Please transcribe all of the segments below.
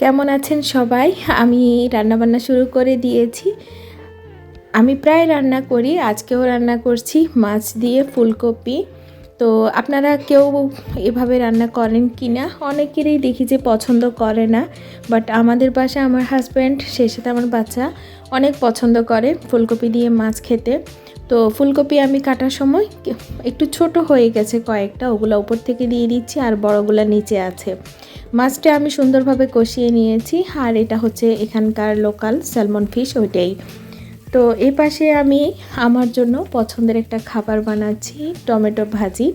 কেমন আছেন সবাই? আমি রান্নাবান্না শুরু করে দিয়েছি। আমি প্রায় রান্না করি, আজকেও রান্না করছি মাছ দিয়ে ফুলকপি। তো আপনারা কেউ এভাবে রান্না করেন কি না অনেকেরই দেখি যে পছন্দ করে না বাট আমাদের বাসায় আমার হাজব্যান্ড সেই সাথে আমার বাচ্চা অনেক পছন্দ করে ফুলকপি দিয়ে মাছ খেতে। তো ফুলকপি আমি কাটার সময় একটু ছোট হয়ে গেছে কয়েকটা, ওগুলো উপর থেকে দিয়ে দিচ্ছি আর বড়গুলো নিচে আছে। মাছটা আমি সুন্দরভাবে কষিয়ে নিয়েছি আর এটা হচ্ছে এখানকার লোকাল স্যালমন ফিশ ওইটাই। তো এ পাশে আমি আমার জন্য পছন্দের একটা খাবার বানাচ্ছি, টমেটো ভাজি।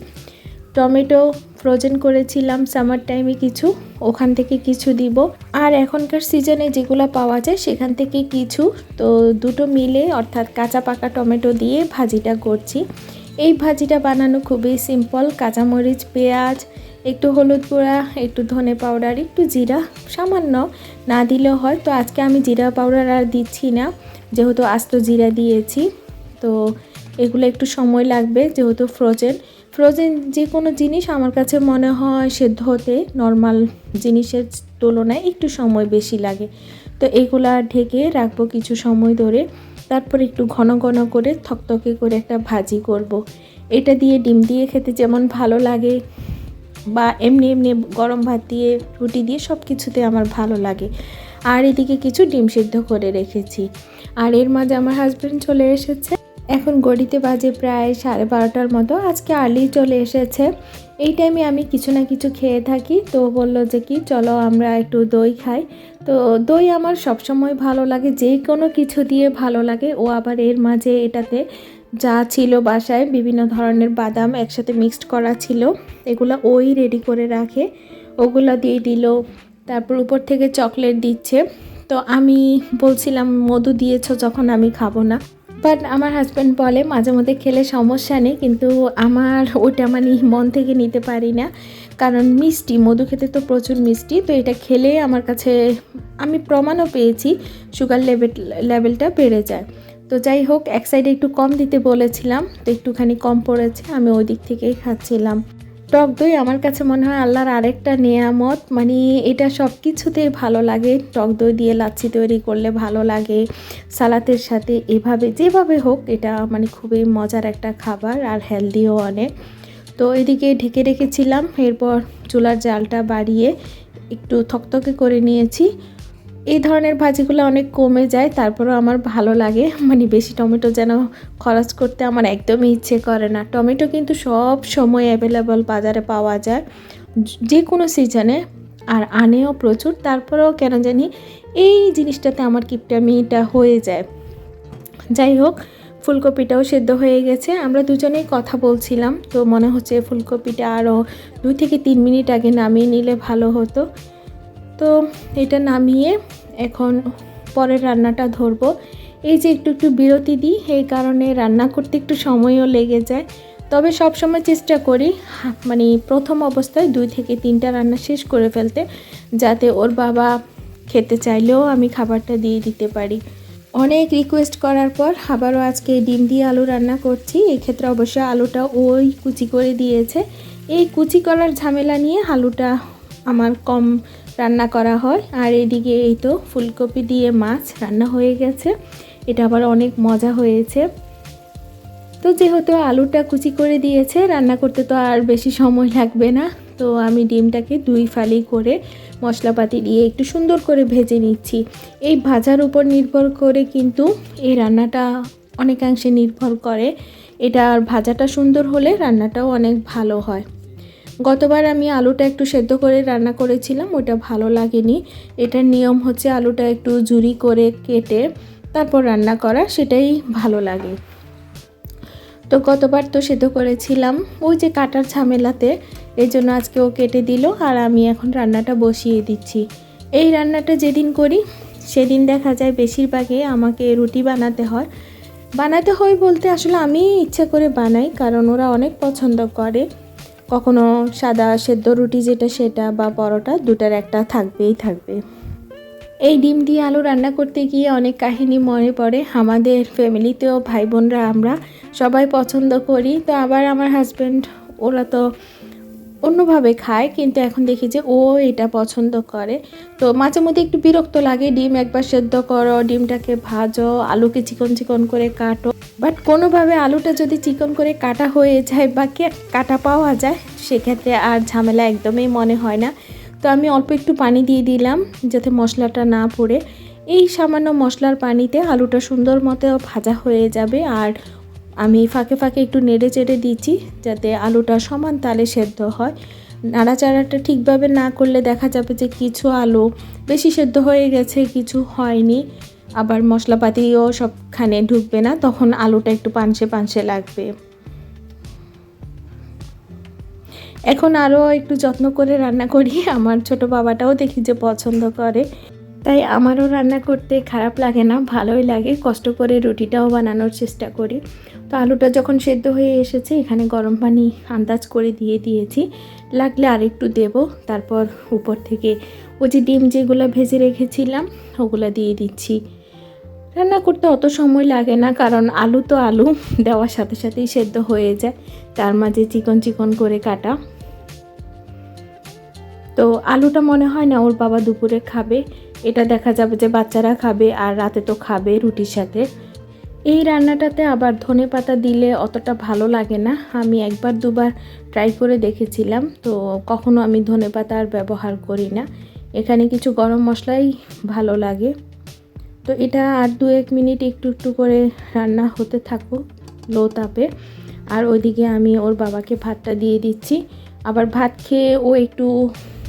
টমেটো ফ্রোজেন করেছিলাম সামার টাইমে কিছু, ওখান থেকে কিছু দিব। আর এখনকার সিজনে যেগুলো পাওয়া যায়, সেখান থেকে কিছু। তো দুটো মিলে অর্থাৎ কাঁচা পাকা টমেটো দিয়ে ভাজিটা করছি। এই ভাজিটা বানানো খুবই সিম্পল কাঁচামরিচ, পেঁয়াজ, একটু হলুদ গুঁড়া, একটু ধনে পাউডার, একটু জিরা, সামান্য। না দিলেও হয়, তো আজকে আমি জিরা পাউডার আর দিচ্ছি না, যেহেতু আস্ত জিরা দিয়েছি। তো এগুলো একটু সময় লাগবে, যেহেতু ফ্রোজেন ফ্রোজেন যে কোনো জিনিস আমার কাছে মনে হয় সেদ্ধ হতে নর্মাল জিনিসের তুলনায় একটু সময় বেশি লাগে। তো এগুলা ঢেকে রাখব কিছু সময় ধরে। তারপর একটু ঘন ঘন করে থকথকে করে একটা ভাজি করব। এটা দিয়ে ডিম দিয়ে খেতে যেমন ভালো লাগে বা এমনি এমনি গরম ভাত দিয়ে, রুটি দিয়ে সব কিছুতে আমার ভালো লাগে। আর এদিকে কিছু ডিম সিদ্ধ করে রেখেছি। আর এর মাঝে আমার হাজব্যান্ড চলে এসেছে। এখন গড়িতে বাজে প্রায় সাড়ে বারোটার মতো। আজকে আর্লি চলে এসেছে। এই টাইমে আমি কিছু না কিছু খেয়ে থাকি। তো বলল যে কি, চলো আমরা একটু দই খাই। তো দই আমার সবসময় ভালো লাগে, যে কোনো কিছু দিয়ে ভালো লাগে। ও আবার এর মাঝে এটাতে যা ছিল বাসায়, বিভিন্ন ধরনের বাদাম একসাথে মিক্সড করা ছিল। এগুলো ওই রেডি করে রাখে। ওগুলো দিয়ে দিল। তারপর উপর থেকে চকলেট দিচ্ছে। তো আমি বলছিলাম, মধু দিয়েছ, যখন আমি খাব না। বাট আমার হাজব্যান্ড বলে, মাঝে মধ্যে খেলে সমস্যা নেই, কিন্তু আমার ওটা মানে মন থেকে নিতে পারি না। কারণ মিষ্টি, মধু খেতে তো প্রচুর মিষ্টি, তো এটা খেলে আমার কাছে, আমি প্রমাণও পেয়েছি সুগার লেভেল লেভেলটা বেড়ে যায়। তো যাই হোক, এক সাইডে একটু কম দিতে বলেছিলাম, তো একটুখানি কম পড়েছে, আমি ওই দিক থেকেই খাচ্ছিলাম। টক দই আমার কাছে মনে হয় আল্লাহর আরেকটা নেয়ামত। মানে এটা সব কিছুতেই ভালো লাগে। টক দই দিয়ে লাচ্ছি তৈরি করলে ভালো লাগে। সালাতের সাথে এভাবে, যেভাবে হোক, এটা মানে খুবই মজার একটা খাবার আর হেলদিও অনেক। তো এদিকে ঢেকে রেখেছিলাম। এরপর চুলার জালটা বাড়িয়ে একটু থকথকে করে নিয়েছি। এই ধরনের ভাজিগুলো অনেক কমে যায়, তারপরেও আমার ভালো লাগে। মানে বেশি টমেটো যেন খরচ করতে আমার একদমই ইচ্ছে করে না। টমেটো কিন্তু সব সময় অ্যাভেলেবল বাজারে পাওয়া যায়, যে কোনো সিজনে আর আনেও প্রচুর। তারপরেও কেন জানি এই জিনিসটাতে আমার কিপটামিটা হয়ে যায়। যাই হোক, ফুলকপিটাও সেদ্ধ হয়ে গেছে। আমরা দুজনেই কথা বলছিলাম, তো মনে হচ্ছে ফুলকপিটা আরও দুই থেকে তিন মিনিট আগে নামিয়ে নিলে ভালো হতো। তো এটা নামিয়ে এখন পরের রান্নাটা ধরবো। এই যে একটু একটু বিরতি দিই, এই কারণে রান্না করতে একটু সময়ও লেগে যায়। তবে সব সময় চেষ্টা করি মানে প্রথম অবস্থায় দুই থেকে তিনটা রান্না শেষ করে ফেলতে, যাতে ওর বাবা খেতে চাইলেও আমি খাবারটা দিয়ে দিতে পারি। অনেক রিকোয়েস্ট করার পর আবারও আজকে ডিম দিয়ে আলু রান্না করছি। এক্ষেত্রে অবশ্যই আলুটা ওই কুচি করে দিয়েছে। এই কুচি করার ঝামেলা নিয়ে আলুটা আমার কম রান্না করা হয়। আর এদিকে এই তো ফুলকপি দিয়ে মাছ রান্না হয়ে গেছে। এটা আবার অনেক মজা হয়েছে। তো যেহেতু আলুটা কুচি করে দিয়েছে, রান্না করতে তো আর বেশি সময় লাগবে না। তো আমি ডিমটাকে দুই ফালি করে মশলাপাতি দিয়ে একটু সুন্দর করে ভেজে নিচ্ছি। এই ভাজার উপর নির্ভর করে কিন্তু এই রান্নাটা অনেকাংশে নির্ভর করে। এটা আর ভাজাটা সুন্দর হলে রান্নাটাও অনেক ভালো হয়। গতবার আমি আলুটা একটু সেদ্ধ করে রান্না করেছিলাম ওটা ভালো লাগেনি। এটার নিয়ম হচ্ছে আলুটা একটু জুরি করে কেটে তারপর রান্না করা, সেটাই ভালো লাগে। তো গতবার তো সেদ্ধ করেছিলাম। ওই যে কাটার ঝামেলাতে এই জন্য আজকে ও কেটে দিল আর আমি এখন রান্নাটা বসিয়ে দিচ্ছি। এই রান্নাটা যেদিন করি, সেদিন দেখা যায় বেশিরভাগই আমাকে রুটি বানাতে হয়। বানাতে হয় বলতে আসলে আমি ইচ্ছা করে বানাই, কারণ ওরা অনেক পছন্দ করে। কখনো সাদা সেদ্ধ রুটি যেটা সেটা বা পরোটা দুটার একটা থাকবেই থাকবে। এই ডিম দিয়ে আলু রান্না করতে গিয়ে অনেক কাহিনী মনে পড়ে। আমাদের ফ্যামিলিতেও ভাই বোনরা আমরা সবাই পছন্দ করি। তো আবার আমার হাজব্যান্ড ওরা তো অন্যভাবে খায়, কিন্তু এখন দেখি যে ও এটা পছন্দ করে। তো মাঝে মধ্যে একটু বিরক্ত লাগে, ডিম একবার সেদ্ধ করো, ডিমটাকে ভাজো, আলুকে চিকন চিকন করে কাটো। বাট কোনোভাবে আলুটা যদি চিকন করে কাটা হয়ে যায় বা কাটা পাওয়া যায়, সেক্ষেত্রে আর ঝামেলা একদমই মনে হয় না। তো আমি অল্প একটু পানি দিয়ে দিলাম, যাতে মশলাটা না পড়ে। এই সামান্য মশলার পানিতে আলুটা সুন্দর মতো ভাজা হয়ে যাবে, আর আমি ফাঁকে ফাঁকে একটু নেড়ে চেড়ে দিচ্ছি যাতে আলুটা সমান তালে সেদ্ধ হয়। নাড়াচাড়াটা ঠিকভাবে না করলে দেখা যাবে যে কিছু আলু বেশি সেদ্ধ হয়ে গেছে, কিছু হয়নি। আবার মশলাপাতিও সবখানে ঢুকবে না, তখন আলুটা একটু পানসে পানসে লাগবে। এখন আরও একটু যত্ন করে রান্না করি। আমার ছোট বাবাটাও দেখি যে পছন্দ করে। তাই আমারও রান্না করতে খারাপ লাগে না, ভালোই লাগে। কষ্ট করে রুটিটাও বানানোর চেষ্টা করি। তো আলুটা যখন সেদ্ধ হয়ে এসেছে, এখানে গরম পানি আন্দাজ করে দিয়ে দিয়েছি। লাগলে আরেকটু দেব। তারপর উপর থেকে ওই যে ডিম যেগুলো ভেজে রেখেছিলাম, ওগুলো দিয়ে দিচ্ছি। রান্না করতে অত সময় লাগে না, কারণ আলু তো আলু, দেওয়ার সাথে সাথেই সেদ্ধ হয়ে যায়। তার মাঝে চিকন চিকন করে কাটা। তো আলুটা মনে হয় না, ওর বাবা দুপুরে খাবে। এটা দেখা যাবে যে বাচ্চারা খাবে আর রাতে তো খাবে রুটির সাথে। এই রান্নাটাতে আবার ধনে পাতা দিলে অতটা ভালো লাগে না। আমি একবার দুবার ট্রাই করে দেখেছিলাম, তো কখনো আমি ধনে পাতা আর ব্যবহার করি না। এখানে কিছু গরম মশলাই ভালো লাগে। তো এটা আর দু এক মিনিট একটু একটু করে রান্না হতে থাকুক, লো তাপে। আর ওইদিকে আমি ওর বাবাকে ভাতটা দিয়ে দিচ্ছি। আবার ভাত খেয়ে ও একটু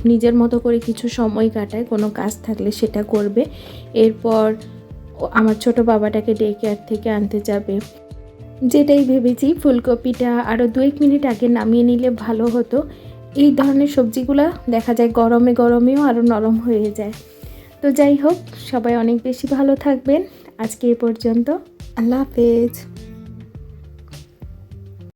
নিজের মতো করে কিছু সময় কাটায়, কোনো কাজ থাকলে সেটা করবে। এরপর আমার ছোট বাবাটাকে ডে কেয়ার থেকে আনতে যাবে। যেটাই ভেবেছি, ফুলকপিটা আরও দু এক মিনিট আগে নামিয়ে নিলে ভালো হতো। এই ধরনের সবজিগুলো দেখা যায় গরমে গরমেও আরও নরম হয়ে যায়। তো যাই হোক, সবাই অনেক বেশি ভালো থাকবেন। আজকে এ পর্যন্ত। আল্লাহ হাফেজ।